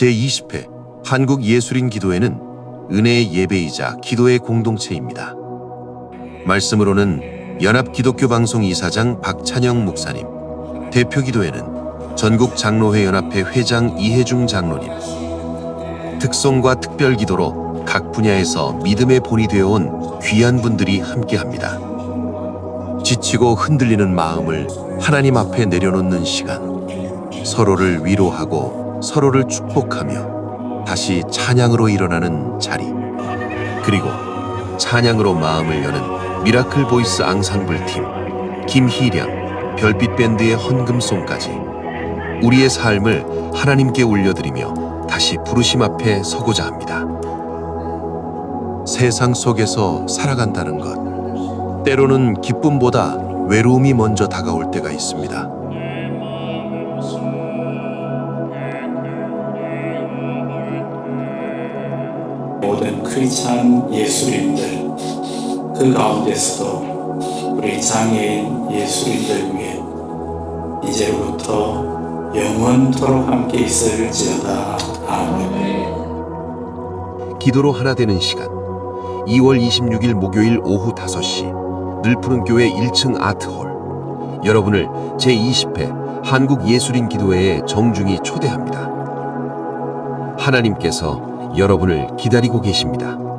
제20회 한국 예술인 기도회는 은혜의 예배이자 기도의 공동체입니다. 말씀으로는 연합 기독교 방송 이사장 박찬영 목사님, 대표 기도회는 전국 장로회 연합회 회장 이혜중 장로님, 특송과 특별 기도로 각 분야에서 믿음의 본이 되어온 귀한 분들이 함께합니다. 지치고 흔들리는 마음을 하나님 앞에 내려놓는 시간, 서로를 위로하고 서로를 축복하며 다시 찬양으로 일어나는 자리, 그리고 찬양으로 마음을 여는 미라클 보이스 앙상블 팀, 김희량, 별빛 밴드의 헌금송까지 우리의 삶을 하나님께 올려드리며 다시 부르심 앞에 서고자 합니다. 세상 속에서 살아간다는 것, 때로는 기쁨보다 외로움이 먼저 다가올 때가 있습니다. 모든 크리스찬 예술인들 그 가운데서도 우리 장애인 예술인들 위해 이제부터 영원토록 함께 있을지어다. 아멘. 기도로 하나 되는 시간. 2월 26일 목요일 오후 5시 늘푸른 교회 1층 아트홀. 여러분을 제20회 한국 예술인 기도회에 정중히 초대합니다. 하나님께서 여러분을 기다리고 계십니다.